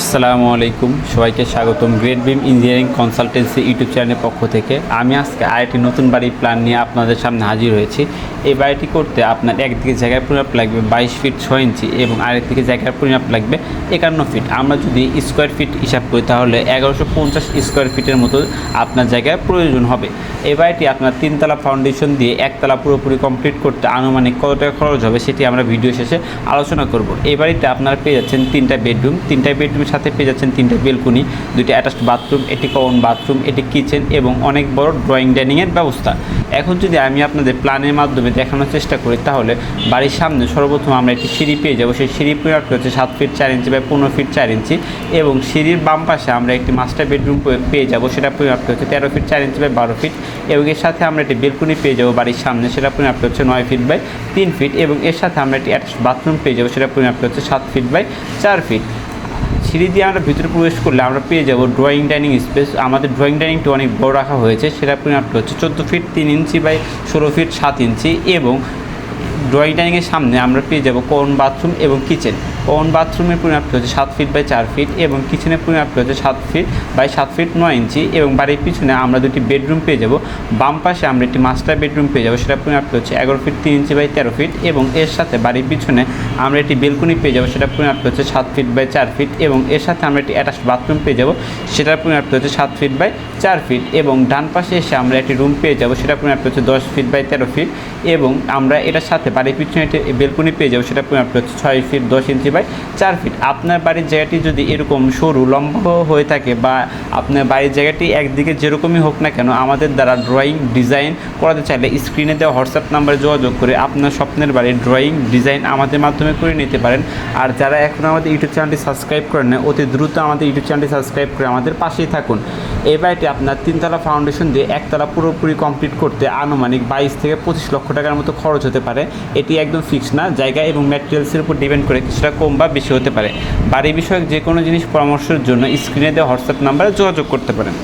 আসসালামু আলাইকুম। সবাইকে স্বাগতম great beam engineering consultancy YouTube চ্যানেলের পক্ষ থেকে। আমি আজকে আরেকটি নতুন বাড়ির প্ল্যান নিয়ে আপনাদের সামনে হাজির হয়েছি। এই বাড়িটি করতে আপনার একদিকে জায়গার পরিমাপ লাগবে বাইশ ফিট ছয় ইঞ্চি এবং আরেকদিকে জায়গার পরিমাপ লাগবে একান্ন ফিট আমরা যদি স্কোয়ার ফিট হিসাব করি তাহলে এগারোশো পঞ্চাশ স্কোয়ার ফিটের মতো আপনার জায়গায় প্রয়োজন হবে। এই বাড়িটি আপনার তিনতলা ফাউন্ডেশন দিয়ে একতলা পুরোপুরি কমপ্লিট করতে আনুমানিক কত টাকা খরচ হবে সেটি আমরা ভিডিও শেষে আলোচনা করব। এই বাড়িতে আপনারা পেয়ে যাচ্ছেন তিনটা বেডরুম তিনটা বেডরুমের সাথে পেয়ে যাচ্ছেন তিনটা বেলকুনি দুটি অ্যাটাচড বাথরুম এটি কমন বাথরুম এটি কিচেন এবং অনেক বড় ড্রয়িং ডাইনিংয়ের ব্যবস্থা। এখন যদি আমি আপনাদের প্ল্যানের মাধ্যমে দেখানোর চেষ্টা করি, তাহলে বাড়ির সামনে সর্বপ্রথম আমরা একটি সিঁড়ি পেয়ে যাব। সেই সিঁড়ি পরিমাপটি হচ্ছে সাত ফিট চার ইঞ্চি বা পনেরো ফিট চার ইঞ্চি এবং সিঁড়ির বাম পাশে আমরা একটি মাস্টার বেডরুম পেয়ে যাব। সেটা পরিমাপটি হচ্ছে তেরো ফিট চার ইঞ্চি বাই বারো ফিট এবং এর সাথে আমরা একটি বেলকুনি পেয়ে যাব বাড়ির সামনে। সেটা পরিমাপটি হচ্ছে নয় ফিট বাই তিন ফিট এবং এর সাথে আমরা একটি অ্যাটাচ বাথরুম পেয়ে যাব। সেটা পরিমাপটি হচ্ছে সাত ফিট বাই চার ফিট সিঁড়ি দিয়ে আমরা ভিতরে প্রবেশ করলে আমরা পেয়ে যাব ড্রয়িং ডাইনিং স্পেস আমাদের ড্রয়িং ডাইনিংটা অনেক বড় রাখা হয়েছে, সেটা পরিমাপটা হচ্ছে চোদ্দ ফিট তিন ইঞ্চি বাই ষোলো ফিট সাত ইঞ্চি এবং ড্রয়িং ডাইনিংয়ের সামনে আমরা পেয়ে যাব কোন বাথরুম এবং কিচেন কমন বাথরুমের পরিমাপটি হচ্ছে সাত ফিট বাই চার ফিট এবং কিচেনের পরিমাপটি হচ্ছে সাত ফিট বাই সাত ফিট নয় ইঞ্চি এবং বাড়ির পিছনে আমরা দুটি বেডরুম পেয়ে যাব। বাম পাশে আমরা একটি মাস্টার বেডরুম পেয়ে যাব, সেটা পরিমাপটি হচ্ছে এগারো ফিট তিন ইঞ্চি বাই তেরো ফিট এবং এর সাথে বাড়ির পিছনে আমরা একটি বেলকুনি পেয়ে যাব, সেটা পরিমাপটি হচ্ছে সাত ফিট বাই চার ফিট এবং এর সাথে আমরা একটি অ্যাটাচ বাথরুম পেয়ে যাব সেটার পরিমাপটি হচ্ছে সাত ফিট বাই চার ফিট এবং ডান পাশে এসে আমরা একটি রুম পেয়ে যাব, সেটা পরিমাপটি হচ্ছে দশ ফিট বাই তেরো ফিট এবং আমরা এটার সাথে বাড়ির পিছনে একটি বেলকুনি পেয়ে যাব, সেটা পরিমাপটি হচ্ছে ছয় ফিট দশ ইঞ্চি বাই চার ফিট আপনার বাড়ির জায়গাটি যদি এরকম সরু, লম্বা হয়ে থাকে বা আপনার বাড়ির জায়গাটি একদিকে যেরকমই হোক না কেন, আমাদের দ্বারা ড্রয়িং ডিজাইন করাতে চাইলে স্ক্রিনে দেওয়া হোয়াটসঅ্যাপ নাম্বারে যোগাযোগ করে আপনার স্বপ্নের বাড়ির ড্রয়িং ডিজাইন আমাদের মাধ্যমে করে নিতে পারেন। আর যারা এখন আমাদের ইউটিউব চ্যানেলটি সাবস্ক্রাইব করেন না, অতি দ্রুত আমাদের ইউটিউব চ্যানেলটি সাবস্ক্রাইব করে আমাদের পাশেই থাকুন। এই বাড়িটি আপনার তিনতলা ফাউন্ডেশন দিয়ে একতলা পুরোপুরি কমপ্লিট করতে আনুমানিক বাইশ থেকে পঁচিশ লক্ষ টাকার মতো খরচ হতে পারে। এটি একদম ফিক্স না, জায়গা এবং ম্যাটেরিয়ালসের উপর ডিপেন্ড করে কিছুটা কম বা বেশি হতে পারে। বাড়ি বিষয়ক যে কোনো জিনিস পরামর্শের জন্য স্ক্রিনে দেওয়া হোয়াটসঅ্যাপ নাম্বারে যোগাযোগ করতে পারেন।